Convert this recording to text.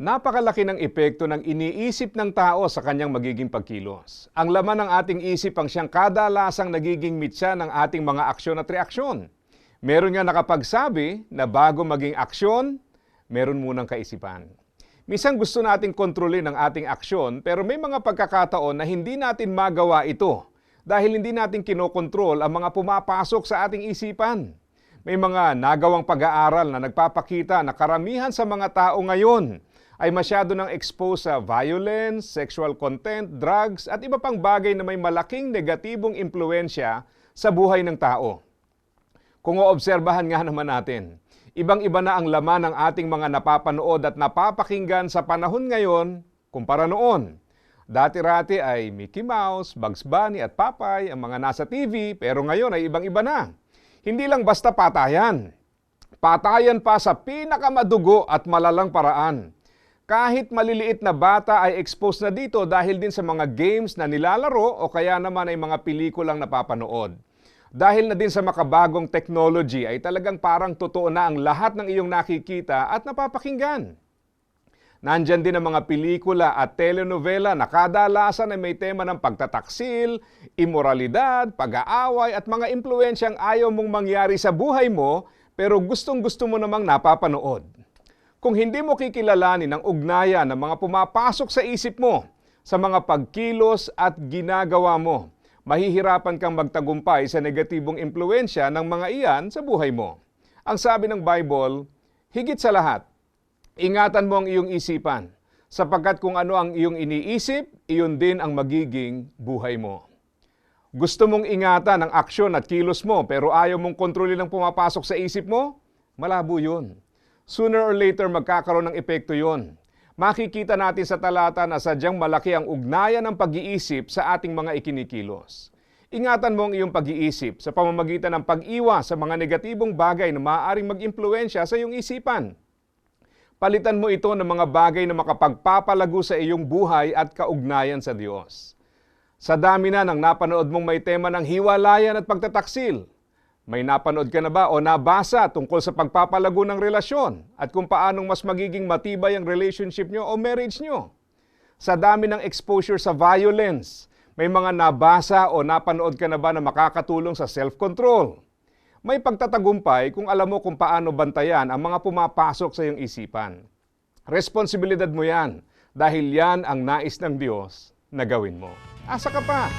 Napakalaki ng epekto ng iniisip ng tao sa kanyang magiging pagkilos. Ang laman ng ating isip ang siyang kadalasang nagiging mitya ng ating mga aksyon at reaksyon. Meron nga nakapagsabi na bago maging aksyon, meron munang kaisipan. Minsan gusto nating kontrolin ang ating aksyon pero may mga pagkakataon na hindi natin magawa ito dahil hindi natin kinokontrol ang mga pumapasok sa ating isipan. May mga nagawang pag-aaral na nagpapakita na karamihan sa mga tao ngayon ay masyado nang expose sa violence, sexual content, drugs at iba pang bagay na may malaking negatibong impluensya sa buhay ng tao. Kung oobserbahan nga naman natin, ibang-iba na ang laman ng ating mga napapanood at napapakinggan sa panahon ngayon kumpara noon. Dati-rati ay Mickey Mouse, Bugs Bunny at Popeye ang mga nasa TV pero ngayon ay ibang-iba na. Hindi lang basta patayan. Patayan pa sa pinakamadugo at malalang paraan. Kahit maliliit na bata ay exposed na dito dahil din sa mga games na nilalaro o kaya naman ay mga pelikulang napapanood. Dahil na din sa makabagong technology ay talagang parang totoo na ang lahat ng iyong nakikita at napapakinggan. Nandyan din ang mga pelikula at telenovela na kadalasan ay may tema ng pagtataksil, imoralidad, pag-aaway at mga impluensyang ayaw mong mangyari sa buhay mo pero gustong gusto mo namang napapanood. Kung hindi mo kikilalanin ang ugnayan ng mga pumapasok sa isip mo, sa mga pagkilos at ginagawa mo, mahihirapan kang magtagumpay sa negatibong impluensya ng mga iyan sa buhay mo. Ang sabi ng Bible, higit sa lahat, ingatan mo ang iyong isipan, sapagkat kung ano ang iyong iniisip, iyon din ang magiging buhay mo. Gusto mong ingatan ang aksyon at kilos mo pero ayaw mong kontrolin ang pumapasok sa isip mo? Malabo yun. Sooner or later magkakaroon ng epekto yon. Makikita natin sa talata na sadyang malaki ang ugnayan ng pag-iisip sa ating mga ikinikilos. Ingatan mo ang iyong pag-iisip sa pamamagitan ng pag-iwas sa mga negatibong bagay na maaaring mag-impluensya sa iyong isipan. Palitan mo ito ng mga bagay na makapagpapalago sa iyong buhay at kaugnayan sa Diyos. Sa dami na ng napanood mong may tema ng hiwalayan at pagtataksil, may napanood ka na ba o nabasa tungkol sa pagpapalago ng relasyon at kung paanong mas magiging matibay ang relationship nyo o marriage nyo? Sa dami ng exposure sa violence, may mga nabasa o napanood ka na ba na makakatulong sa self-control? May pagtatagumpay kung alam mo kung paano bantayan ang mga pumapasok sa iyong isipan. Responsibilidad mo yan dahil yan ang nais ng Diyos na gawin mo. Asa ka pa?